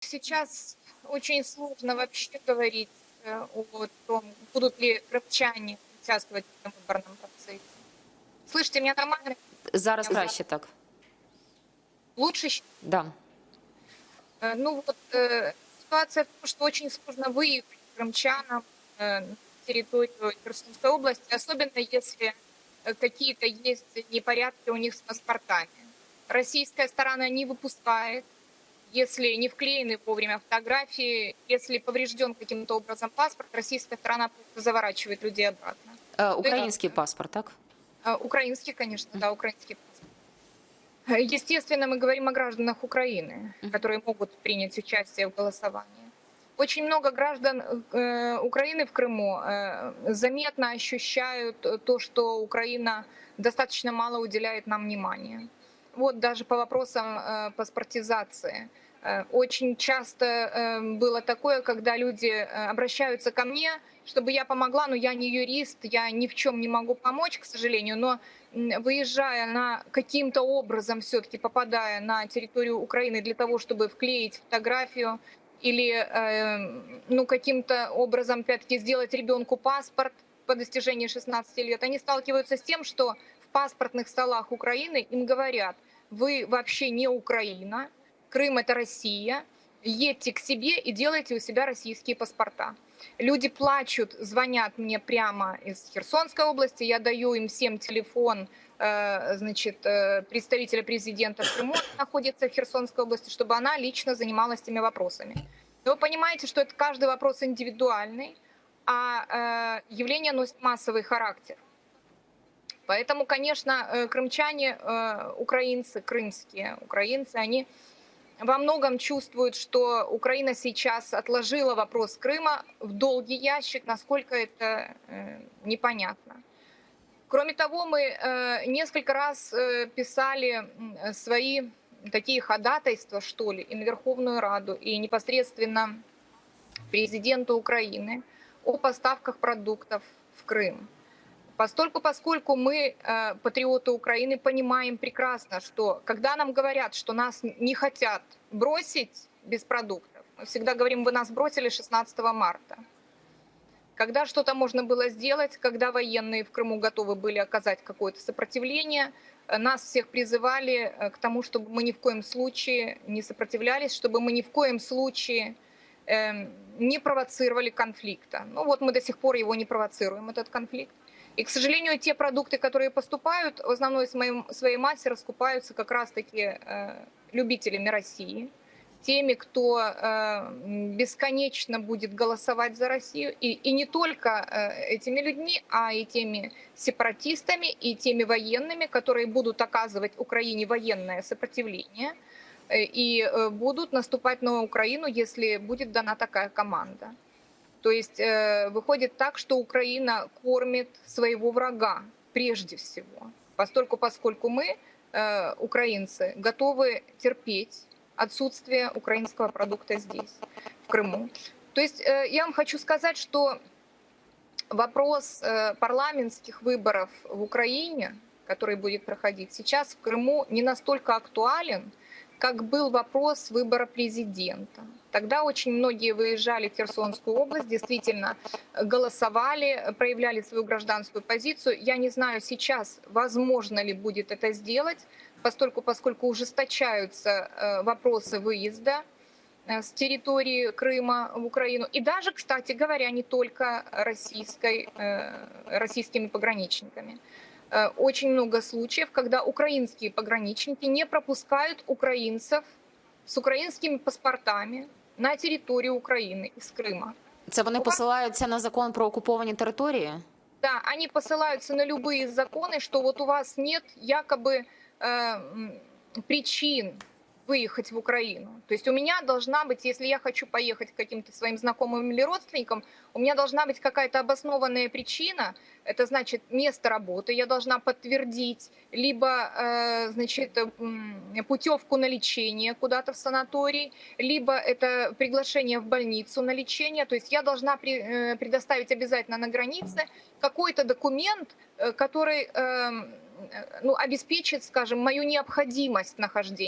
Сейчас очень сложно вообще говорить э, о том, будут ли крымчане участвовать в этом выборном процессе. Слышите, меня нормально? Зараз Я краще так. Лучше? Да. Э, Ну вот э, ситуация в том, что очень сложно выехать крымчанам на территорию Херсонской области, особенно если какие-то есть непорядки у них с паспортами. Российская сторона не выпускает, если не вклеены вовремя фотографии, если поврежден каким-то образом паспорт, российская сторона просто заворачивает людей обратно. Е, Український паспорт, так? А, Украинский, конечно, да, украинский паспорт. Э, Естественно, мы говорим о гражданах Украины, которые могут принять участие в голосовании. Очень много граждан э, Украины в Крыму э, заметно ощущают то, что Украина достаточно мало уделяет нам внимания. Вот даже по вопросам э, паспортизации. Э, Очень часто э, было такое, когда люди э, обращаются ко мне, чтобы я помогла, но я не юрист, я ни в чем не могу помочь, к сожалению, но выезжая на каким-то образом все-таки попадая на территорию Украины для того, чтобы вклеить фотографию или э, ну каким-то образом опять-таки сделать ребенку паспорт по достижении 16 лет, они сталкиваются с тем, что паспортных столах Украины им говорят, вы вообще не Украина, Крым это Россия, едьте к себе и делайте у себя российские паспорта. Люди плачут, звонят мне прямо из Херсонской области, я даю им всем телефон э, значит, э, представителя президента в Крыму, находится в Херсонской области, чтобы она лично занималась этими вопросами. Но вы понимаете, что это каждый вопрос индивидуальный, а э, явление носит массовый характер. Поэтому, конечно, э, крымчане, э, украинцы, крымские украинцы, они во многом чувствуют, что Украина сейчас отложила вопрос Крыма в долгий ящик, насколько это э, непонятно. Кроме того, мы несколько раз писали свои такие ходатайства, что ли, и на Верховную Раду, и непосредственно президенту Украины о поставках продуктов в Крым. Постольку, поскольку мы, э, патриоты Украины, понимаем прекрасно, что когда нам говорят, что нас не хотят бросить без продуктов, мы всегда говорим, вы нас бросили 16 марта. Когда что-то можно было сделать, когда военные в Крыму готовы были оказать какое-то сопротивление, э, нас всех призывали э, к тому, чтобы мы ни в коем случае не сопротивлялись, чтобы мы ни в коем случае эм, не провоцировали конфликта. Ну вот мы до сих пор его не провоцируем, этот конфликт. И, к сожалению, те продукты, которые поступают, в основной своей, массе раскупаются как раз-таки э, любителями России, теми, кто э, бесконечно будет голосовать за Россию, и, и не только э, этими людьми, а и теми сепаратистами, и теми военными, которые будут оказывать Украине военное сопротивление и будут наступать на Украину, если будет дана такая команда. То есть э, выходит так, что Украина кормит своего врага прежде всего, постольку, поскольку мы, э, украинцы, готовы терпеть отсутствие украинского продукта здесь, в Крыму. То есть э, я вам хочу сказать, что вопрос парламентских выборов в Украине, который будет проходить сейчас в Крыму, не настолько актуален, как был вопрос выбора президента. Тогда очень многие выезжали в Херсонскую область, действительно голосовали, проявляли свою гражданскую позицию. Я не знаю сейчас, возможно ли будет это сделать, постольку, поскольку ужесточаются э, вопросы выезда э, с территории Крыма в Украину. И даже, кстати говоря, не только российской, э, российскими пограничниками. Э, Очень много случаев, когда украинские пограничники не пропускают украинцев с украинскими паспортами на территорию Украины из Крыма. Це вони посилаються на закон про окуповані території? Да, они посылаются на любые законы, что вот у вас нет якобы э, м, причин выехать в Украину. То есть у меня должна быть, если я хочу поехать к каким-то своим знакомым или родственникам, у меня должна быть какая-то обоснованная причина. Это значит место работы. Я должна подтвердить либо э, значит путевку на лечение куда-то в санаторий, либо это приглашение в больницу на лечение. То есть я должна э, предоставить обязательно на границе какой-то документ, э, который эм, ну, обеспечит, скажем, мою необходимость нахождения